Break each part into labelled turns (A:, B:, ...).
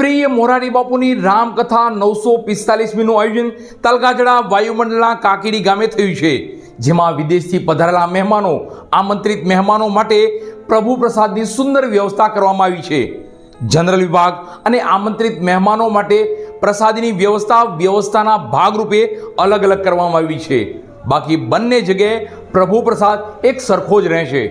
A: પ્રિય મોરારી બાપુની રામકથા નવસો પિસ્તાલીસમીનું આયોજન તલગાજડા વાયુમંડળના કાકીડી ગામે થયું છે, જેમાં વિદેશથી પધારેલા મહેમાનો, આમંત્રિત મહેમાનો માટે પ્રભુ પ્રસાદની સુંદર વ્યવસ્થા કરવામાં આવી છે. જનરલ વિભાગ અને આમંત્રિત મહેમાનો માટે પ્રસાદીની વ્યવસ્થા વ્યવસ્થાના ભાગરૂપે અલગ અલગ કરવામાં આવી છે. બાકી બંને જગ્યાએ પ્રભુ પ્રસાદ એક સરખો જ રહેશે.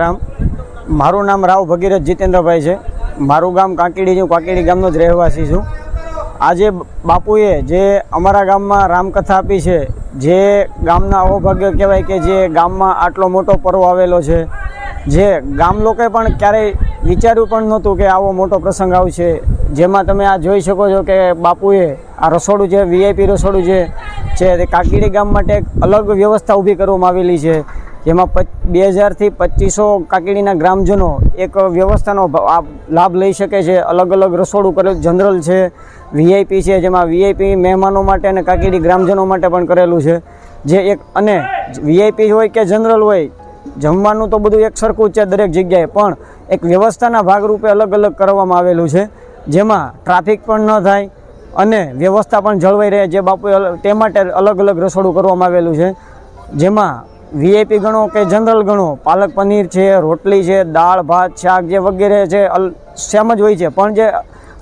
B: રામ મારું નામ રાવ ભગીરથ જીતેન્દ્રભાઈ છે. મારું ગામ કાંકીડી છું. કાંકીડી ગામનો જ રહેવાસી છું. આજે બાપુએ જે અમારા ગામમાં રામકથા આપી છે, જે ગામના અહોભાગ્ય કહેવાય કે જે ગામમાં આટલો મોટો પર્વ આવેલો છે, જે ગામ લોકોએ પણ ક્યારેય વિચાર્યું પણ નહોતું કે આવો મોટો પ્રસંગ આવશે. જેમાં તમે આ જોઈ શકો છો કે બાપુએ આ રસોડું છે વીઆઈપી રસોડું છે તે કાકીડી ગામ માટે એક અલગ વ્યવસ્થા ઊભી કરવામાં આવેલી છે. જેમાં બે હજારથી પચીસો કાકીડીના ગ્રામજનો એક વ્યવસ્થાનો લાભ લઈ શકે છે. અલગ અલગ રસોડું કરેલું જનરલ છે વીઆઈપી છે, જેમાં વીઆઈપી મહેમાનો માટે અને કાકીડી ગ્રામજનો માટે પણ કરેલું છે. જે એક, અને વીઆઈપી હોય કે જનરલ હોય, જમવાનું તો બધું એક સરખું છે દરેક જગ્યાએ, પણ એક વ્યવસ્થાના ભાગરૂપે અલગ અલગ કરવામાં આવેલું છે. જેમાં ટ્રાફિક પણ ન થાય અને વ્યવસ્થા પણ જળવાઈ રહે, જે બાપુએ તે માટે અલગ અલગ રસોડું કરવામાં આવેલું છે. જેમાં વીઆઈપી ગણો કે જનરલ ગણો? પાલક પનીર છે, રોટલી છે, દાળ, ભાત, શાક જે વગેરે છે, અલ સેમ જ હોય છે. પણ જે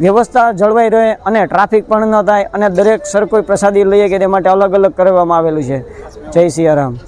B: વ્યવસ્થા જળવાઈ રહે અને ટ્રાફિક પણ ન થાય અને દરેક સરખો પ્રસાદી લઈએ કે તે માટે અલગ અલગ કરવામાં આવેલું છે. જય સિયારામ.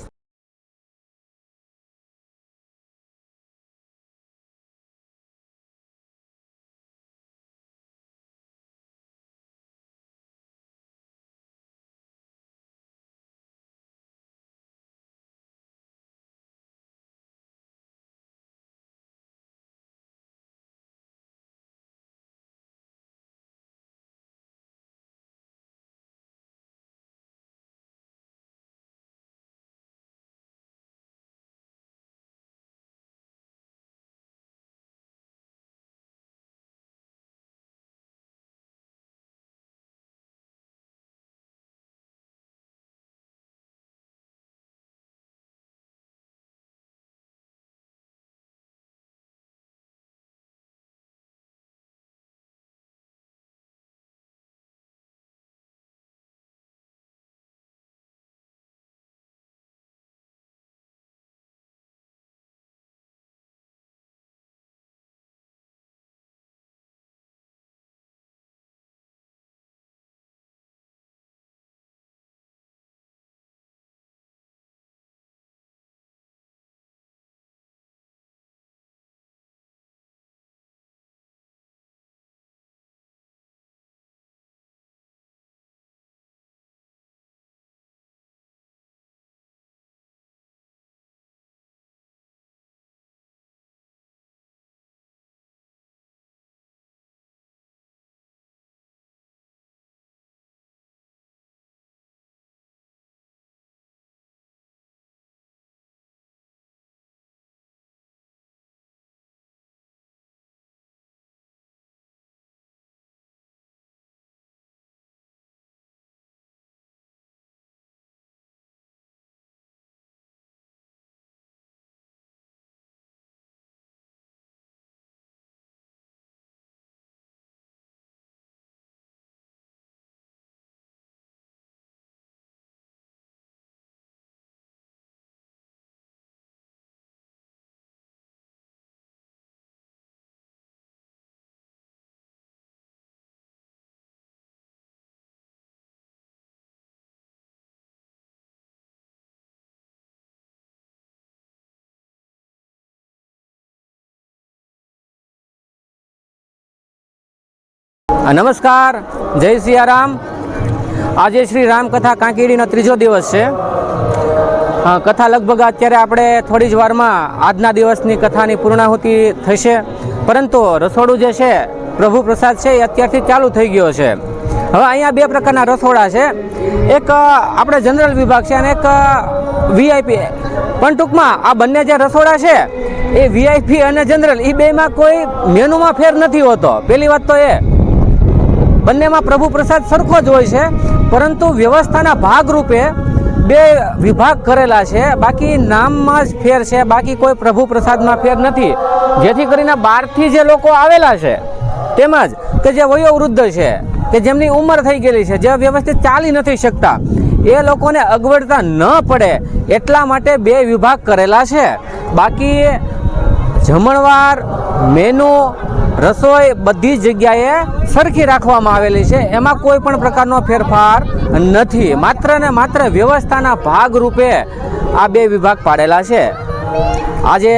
C: નમસ્કાર. જય સિયારામ. આજે શ્રી રામકથા કાંકીડીનો ત્રીજો દિવસ છે. કથા લગભગ અત્યારે આપણે થોડી જ વારમાં આજના દિવસની કથાની પૂર્ણાહુતિ થશે. પરંતુ રસોડું જે છે, પ્રભુ પ્રસાદ છે, એ અત્યારથી ચાલુ થઈ ગયો છે. હવે અહીંયા બે પ્રકારના રસોડા છે. એક આપણે જનરલ વિભાગ છે અને એક વીઆઈપી. પણ ટૂંકમાં આ બંને જે રસોડા છે, એ વીઆઈપી અને જનરલ એ બેમાં કોઈ મેનુમાં ફેર નથી હોતો. પહેલી વાત તો એ બંનેમાં પ્રભુ પ્રસાદ સરખો જ હોય છે, પરંતુ વ્યવસ્થાના ભાગરૂપે બે વિભાગ કરેલા છે. બાકી નામમાં જ ફેર છે, બાકી કોઈ પ્રભુ પ્રસાદમાં ફેર નથી. જેથી કરીને બહારથી જે લોકો આવેલા છે, તેમજ કે જે વયોવૃદ્ધ છે, કે જેમની ઉંમર થઈ ગયેલી છે, જે વ્યવસ્થિત ચાલી નથી શકતા, એ લોકોને અગવડતા ન પડે એટલા માટે બે વિભાગ કરેલા છે. બાકી જમણવાર, મેનુ રસોઈ બધી જગ્યાએ સરખી રાખવામાં આવેલી છે. એમાં કોઈ પણ પ્રકારનો ફેરફાર નથી. માત્ર ને માત્ર વ્યવસ્થાના ભાગરૂપે આ બે વિભાગ પાડેલા છે. આજે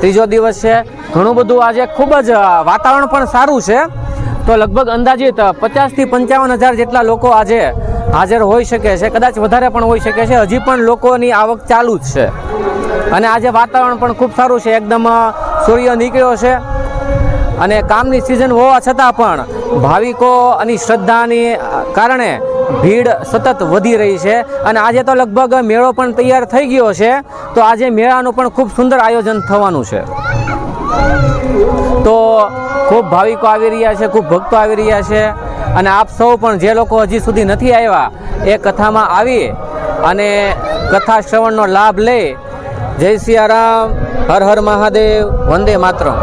C: ત્રીજો દિવસ છે. ઘણું બધું આજે ખૂબ જ વાતાવરણ પણ સારું છે. તો લગભગ અંદાજિત પચાસથી પંચાવન હજાર જેટલા લોકો આજે હાજર હોઈ શકે છે. કદાચ વધારે પણ હોઈ શકે છે. હજી પણ લોકોની આવક ચાલુ જ છે. અને આજે વાતાવરણ પણ ખૂબ સારું છે. એકદમ સૂર્ય નીકળ્યો છે. અને કામની સિઝન હોવા છતાં પણ ભાવિકોની શ્રદ્ધાની કારણે ભીડ સતત વધી રહી છે. અને આજે તો લગભગ મેળો પણ તૈયાર થઈ ગયો છે. તો આજે મેળાનું પણ ખૂબ સુંદર આયોજન થવાનું છે. તો ખૂબ ભાવિકો આવી રહ્યા છે, ખૂબ ભક્તો આવી રહ્યા છે. અને આપ સૌ પણ જે લોકો હજી સુધી નથી આવ્યા, એ કથામાં આવી અને કથા શ્રવણનો લાભ લે જય સિયારામ, હર હર મહાદેવ, વંદે માતરમ.